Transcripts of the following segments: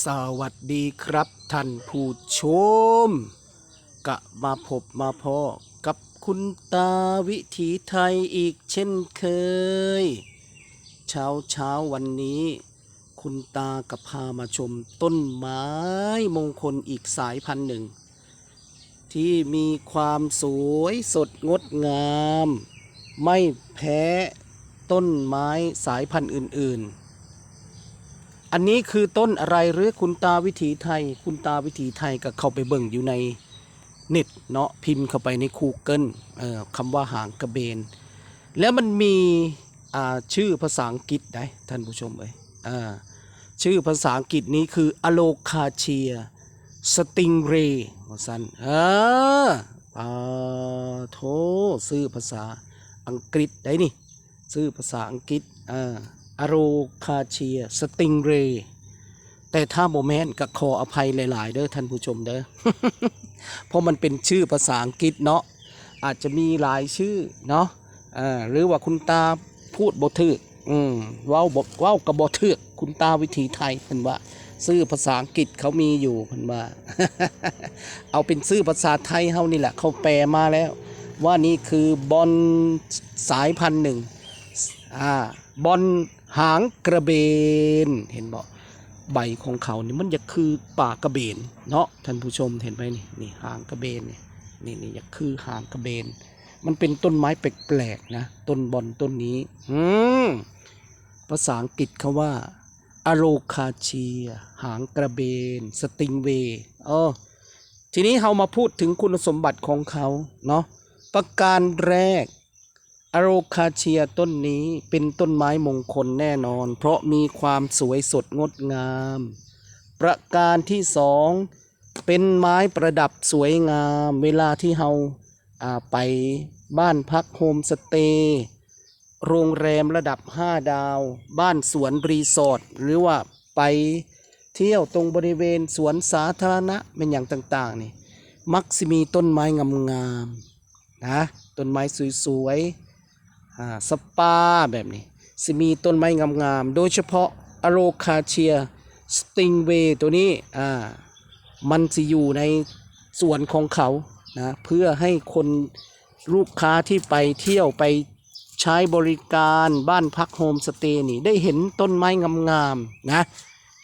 สวัสดีครับท่านผู้ชม กะมาพบมาพอกับคุณตาวิถีไทยอีกเช่นเคย เช้าเช้าวันนี้ คุณตากับพามาชมต้นไม้มงคลอีกสายพันธุ์หนึ่ง ที่มีความสวยสดงดงาม ไม่แพ้ต้นไม้สายพันธุ์อื่นๆ อันนี้คือต้นอะไรหรือคุณตาวิถีไทย คุณตาวิถีไทยก็เข้าไปเบิ่งอยู่ในเน็ตเนาะพิมพ์เข้าไปในคูเกิลเอ่อคำว่าหางกระเบน แล้วมันมีอ่าชื่อภาษาอังกฤษได้ท่านผู้ชมเอ้ยอ่าชื่อภาษาอังกฤษนี้คืออโลคาเชียสติงเรว่าสันเออปาโทชื่อภาษาอังกฤษได้นี่ชื่อภาษาอังกฤษอ่า อโรคาเชีย สติงเรแต่ถ้าโมแมนก็ขออภัยหลาย ๆ เด้อท่านผู้ชมเด้อ เพราะมันเป็นชื่อภาษาอังกฤษเนาะ อาจจะมีหลายชื่อเนาะหรือว่าคุณตาพูดบ่ถึกอืมว้าวบ่เว้ากับบ่ถึกคุณตาวิถีไทยเพิ่นว่า ชื่อภาษาอังกฤษเขามีอยู่เพิ่นว่า เอาเป็นชื่อภาษาไทยเฮานี่แหละ เขาแปลมาแล้ว ว่านี่คือบอลสายพันธุ์หนึ่งอ่าบอล หางกระเบน เห็นบอกใบของเขานี่มันจะคือปากกระเบน เนาะท่านผู้ชมเห็นไหมนี่นี่หางกระเบนนี่นี่นี่จะคือหางกระเบน มันเป็นต้นไม้แปลกๆนะต้นบอลต้นนี้อืมภาษาอังกฤษเขาว่าอโรคาเชีย หางกระเบน สติงเวเออทีนี้เรามาพูดถึงคุณสมบัติของเขาเนาะประการแรก อโรคาเชียต้นนี้เป็นต้นไม้มงคลแน่นอน เพราะมีความสวยสดงดงาม ประการที่สองเป็นไม้ประดับสวยงาม เวลาที่เราไปบ้านพักโฮมสเตย์โรงแรมระดับ 5 ดาว บ้านสวนรีสอร์ทหรือว่าไปเที่ยวตรงบริเวณสวนสาธารณะเป็นอย่างต่างๆนี่มักสิมีต้นไม้งามๆนะต้นไม้สวยๆ สปาแบบนี้สิมีต้นไม้งามๆ โดยเฉพาะอโรคาเชียสติงเวตัวนี้อ่ามันสิอยู่ในสวนของเขานะเพื่อให้คนลูกค้าที่ไปเที่ยวไปใช้บริการบ้านพักโฮมสเตย์นี่ได้เห็นต้นไม้งามๆนะ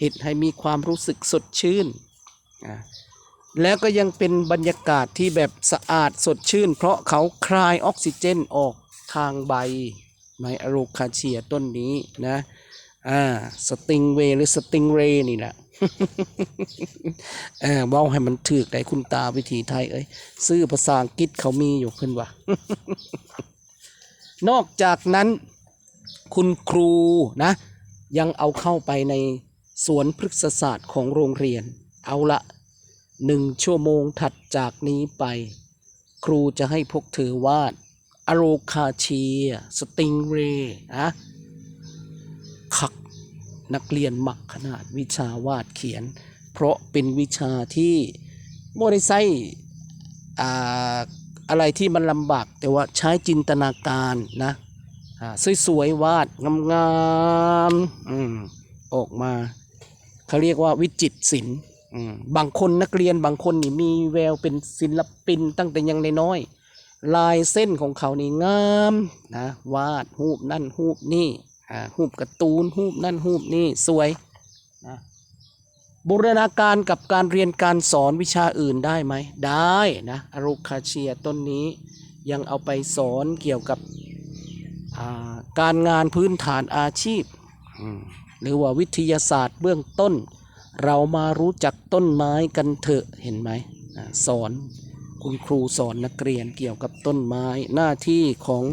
เห็ดให้มีความรู้สึกสดชื่นอะแล้วก็ยังเป็นบรรยากาศที่แบบสะอาดสดชื่น เพราะเขาคลายออกซิเจนออก ทางใบไม้อโรคาเชียต้นนี้นะ อ่า สติงเวหรือสติงเรนี่แหละเออเว้าให้มันถือได้คุณตาวิธีไทยเอ้ยซื้อภาษาอังกฤษเขามีอยู่เพิ่นว่านอกจากนั้นคุณครูนะ ยังเอาเข้าไปในสวนพฤกษศาสตร์ของโรงเรียน เอาละหนึ่งชั่วโมงถัดจากนี้ไป ครูจะให้พวกเธอวาด อโรคาเชีย สติงเรนะขักนักเรียนมักขนาดวิชาวาดเขียน เพราะเป็นวิชาที่บริไซอ่าอะไรที่มันลำบาก แต่ว่าใช้จินตนาการนะสวยๆวาดงามๆอออกมาเขาเรียกว่าวิจิตศิลป์บางคนนักเรียนบางคนนี่มีแววเป็นศิลปินตั้งแต่ยังน้อย ลายเส้นของเขานี่งามนะวาดรูปนั่นรูปนี่อ่ารูปการ์ตูนรูปนั่นรูปนี่สวยนะบูรณาการกับการเรียนการสอนวิชาอื่นได้ไหมได้นะอโรคาเชียต้นนี้ยังเอาไปสอนเกี่ยวกับการงานพื้นฐานอาชีพ หรือว่าวิทยาศาสตร์เบื้องต้น เรามารู้จักต้นไม้กันเถอะเห็นไหมสอน คุณครูสอนนักเรียนเกี่ยวกับต้นไม้หน้าที่ของ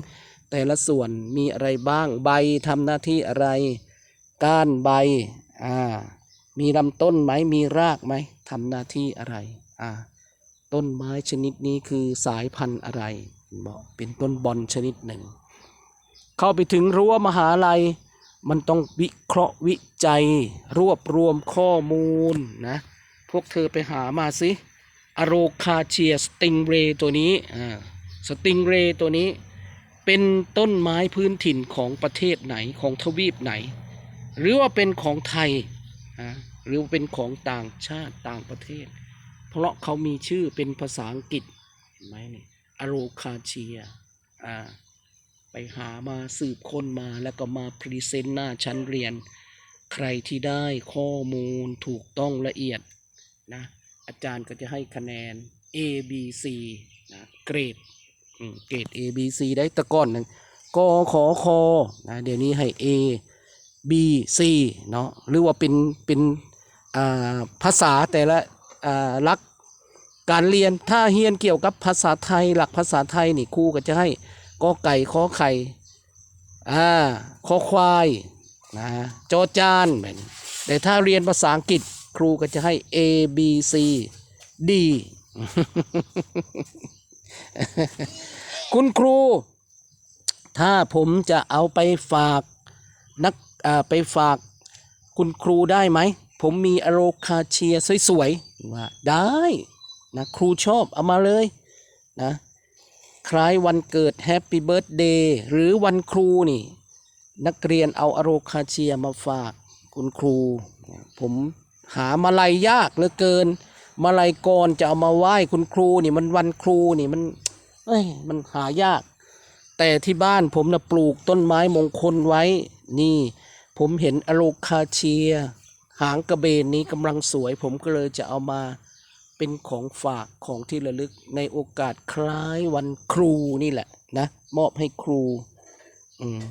แต่ละส่วนมีอะไรบ้างใบทำหน้าที่อะไร ก้านใบอ่ามีลำต้นไหมมีรากไหมทำหน้าที่อะไรอ่าต้นไม้ชนิดนี้คือสายพันธุ์อะไรบอกเป็นต้นบอนชนิดหนึ่ง เข้าไปถึงรั้วมหาลัย มันต้องวิเคราะห์วิจัย รวบรวมข้อมูลนะพวกเธอไปหามาสิ อโรคาเชียสติงเรตัวนี้อ่าสติงเรตัวนี้เป็นต้นไม้พื้นถิ่นของประเทศไหนของทวีปไหน หรือว่าเป็นของไทยอ่าหรือว่าเป็นของต่างชาติต่างประเทศ เพราะเขามีชื่อเป็นภาษาอังกฤษเห็นไหมนี่อโรคาเชียอ่าไปหามาสืบค้นมาแล้วก็มาพรีเซนต์หน้าชั้นเรียน ใครที่ได้ข้อมูลถูกต้องละเอียดนะ อาจารย์ก็จะให้คะแนน A B C นะเกรดเกรด A B C ได้ตะก้อนหนึ่งกขอคอนะเดี๋ยวนี้ให้ A B C เนาะหรือว่าเป็นเป็นอ่าภาษาแต่ละอ่าลักการเรียนถ้าเรียนเกี่ยวกับภาษาไทยหลักภาษาไทยนี่ครูก็จะให้กอไก่ขอไข่อ่าขอควายนะจอจานแบบนี้แต่ถ้าเรียนภาษาอังกฤษ ครูก็จะให้ A B C D คุณครู ถ้าผมจะเอาไปฝากนักไปฝากคุณครูได้ไหม ผมมีอโรคาเชียสวยๆว่าได้นะครูชอบเอามาเลยนะคล้ายวันเกิดแฮปปี้เบิร์ดเดย์หรือวันครูนี่ นักเรียนเอาอโรคาเชียมาฝากคุณครู ผม หามาลัยยากเหลือเกิน มาลัยก่อนจะเอามาไหว้คุณครูนี่มันวันครูนี่มัน เอ้ยมันหายาก แต่ที่บ้านผมนะปลูกต้นไม้มงคลไว้ นี่ ผมเห็นอโลคาเชีย หางกระเบนนี้กำลังสวย ผมก็เลยจะเอามาเป็นของฝากของที่ระลึกในโอกาสคล้ายวันครูนี่แหละนะ มอบให้ครู อืม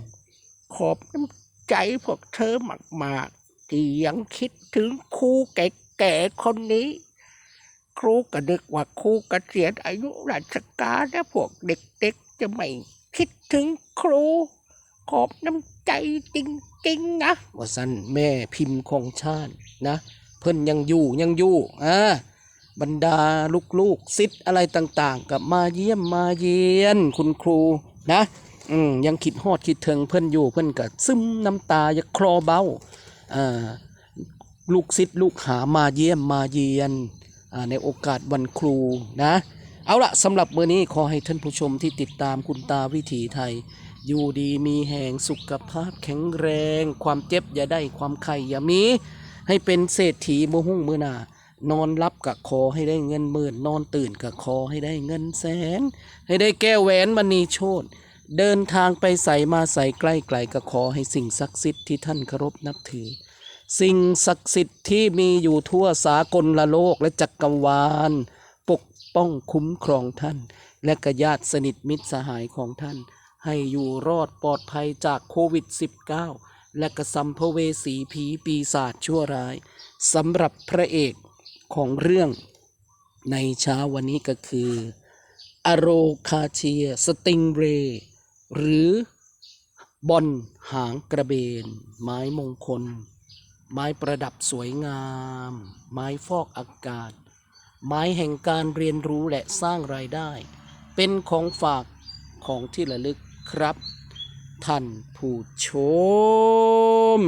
ขอบน้ำใจพวกเธอมาก ๆ ที่ยังคิดถึงครูแก่ๆคนนี้ ครูก็นึกว่าครูกเกษียณอายุราชการแล้วพวกเด็กๆจะไม่คิดถึงครู ขอบน้ำใจจริงๆนะว่าสันแม่พิมพ์ของชาตินะ เพิ่นยังอยู่ยังอยู่อ่าบรรดาลูกๆซิทอะไรต่างๆ กับมาเยี่ยมมาเยียนคุณครูนะ อืมยังคิดฮอดคิดถึงเพิ่นอยู่เพิ่นก็ซึมน้ำตาอย่าคลอเบ้า ลูกศิษย์ลูกหามาเยี่ยมมาเยียนในโอกาสวันครูนะ เอาละสำหรับมื้อนี้ขอให้ท่านผู้ชมที่ติดตามคุณตาวิถีไทย อยู่ดีมีแห่งสุขภาพแข็งแรง ความเจ็บอย่าได้ความไข่อย่ามี ให้เป็นเศรษฐีมือหุ่งมือหนานอนรับกะขอให้ได้เงินหมื่น นอนตื่นกะขอให้ได้เงินแสน ให้ได้แก้วแหวนมณีโชต เดินทางไปใส่มาใส่ใกล้ไกลก็ขอให้สิ่งศักดิ์สิทธิ์ที่ท่านเคารพนับถือ สิ่งศักดิ์สิทธิ์ที่มีอยู่ทั่วสากลละโลกและจักรวาล ปกป้องคุ้มครองท่าน และกญาติสนิทมิตรสหายของท่าน ให้อยู่รอดปลอดภัยจากโควิด -19 และกระสัมภเวสีผีปีศาจชั่วร้ายสำหรับพระเอกของเรื่องในเช้าวันนี้ก็คือ อโรคาเชีย สติงเรย์ หรือบอลหางกระเบน ไม้มงคล ไม้ประดับสวยงาม ไม้ฟอกอากาศ ไม้แห่งการเรียนรู้และสร้างรายได้ เป็นของฝากของที่ระลึกครับ ท่านผู้ชม